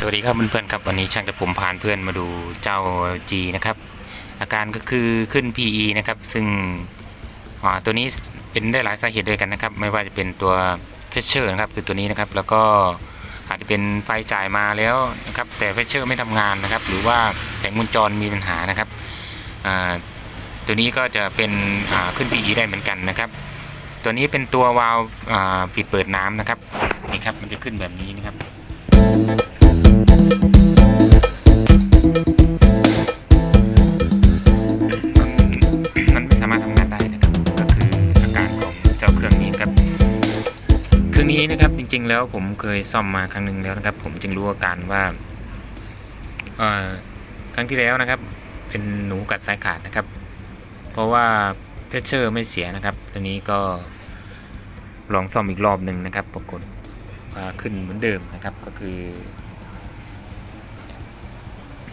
สวัสดีครับเพื่อนๆครับวันนี้ช่างจะผมพานเพื่อนมาดูเจ้า G นะครับ อาการก็คือขึ้น PE นะครับซึ่งตัวนี้เป็นได้หลายสาเหตุด้วยกันนะครับ ไม่ว่าจะเป็นตัวเพชเชอร์นะครับคือตัวนี้นะครับ แล้วก็อาจจะเป็นไฟจ่ายมาแล้วนะครับ แต่เพชเชอร์ไม่ทำงานนะครับ หรือว่าแผงวงจรมีปัญหานะครับตัวนี้ก็จะเป็นขึ้น PE ได้เหมือนกันนะครับ ตัวนี้เป็นตัววาล์วปิดเปิดน้ำนะครับนี่ครับมันจะขึ้นแบบนี้นะครับมัน จริง ๆ แล้วผมเคยซ่อมมาครั้งหนึ่งแล้วนะครับ ผมจึงรู้อาการว่าครั้งที่แล้วนะครับ เป็นหนูกัดสายขาดนะครับ เพราะว่าเพชเชอร์ไม่เสียนะครับตัวนี้ก็ลองซ่อมอีกรอบหนึ่งนะครับ ปรากฏขึ้นเหมือนเดิมนะครับก็คือ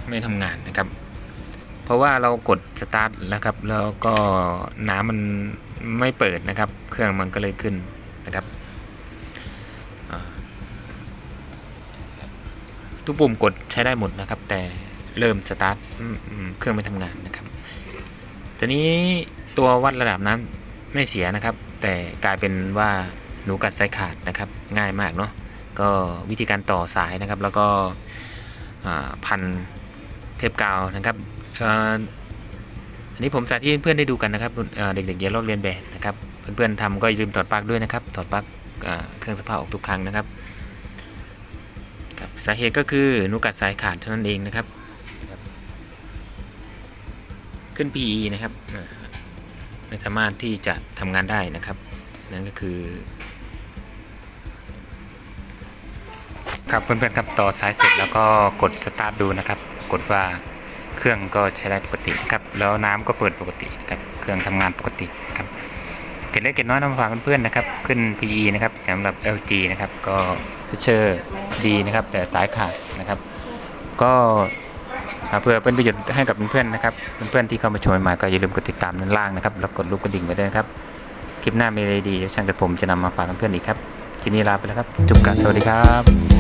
ไม่ทำงานนะครับ เพราะว่าเรากดสตาร์ทนะครับ แล้วก็น้ำมันไม่เปิดนะครับ เครื่องมันก็เลยขึ้นนะครับ ทุกปุ่มกดใช้ได้หมดนะครับ แต่เริ่มสตาร์ทเครื่องไม่ทำงานนะครับทีนี้ตัววัดระดับน้ำไม่เสียนะครับ แต่กลายเป็นว่าหนูกัดสายขาดนะครับ ง่ายมากเนาะก็วิธีการต่อสายนะครับ แล้วก็พันเทปกาวนะครับอันนี้ผมสาธิตให้เพื่อนได้ดูกันนะครับเด็กๆอย่าลอกเรียนแบบนะครับ เพื่อนๆทำก็อย่าลืมถอดปลั๊กด้วยนะครับ ถอดปลั๊กเครื่องซักผ้าออกทุกครั้งนะครับ สาเหตุก็คือหนูกัดสายขาดเท่านั้นเองนะครับ ขึ้น PE นะครับ ไม่สามารถที่จะทำงานได้นะครับ นั่นก็คือ ครับเพื่อนๆครับต่อสายเสร็จแล้วก็กดสตาร์ทดูนะครับ กดว่าเครื่องก็ใช้ได้ปกติครับ แล้วน้ำก็เปิดปกติครับ เครื่องทำงานปกติครับ เก็ดเล็กเก็ดน้อยนำมาฝากเพื่อนๆนะครับ ขึ้น PE นะครับสำหรับ LG นะครับ ก็เชอร์ดีนะครับ แต่สายขาดนะครับ ก็เพื่อเป็นประโยชน์ให้กับเพื่อนๆนะครับเพื่อนๆที่เข้ามาชมใหม่ก็อย่าลืมกดติดตามด้านล่างนะครับแล้วกดรูปกระดิ่งไว้ด้วยครับคลิปหน้ามีอะไรดีช่างแต่ผมจะนำมาฝากเพื่อนๆอีกครับทีนี้ลาไปแล้วครับ จุกกันสวัสดีครับ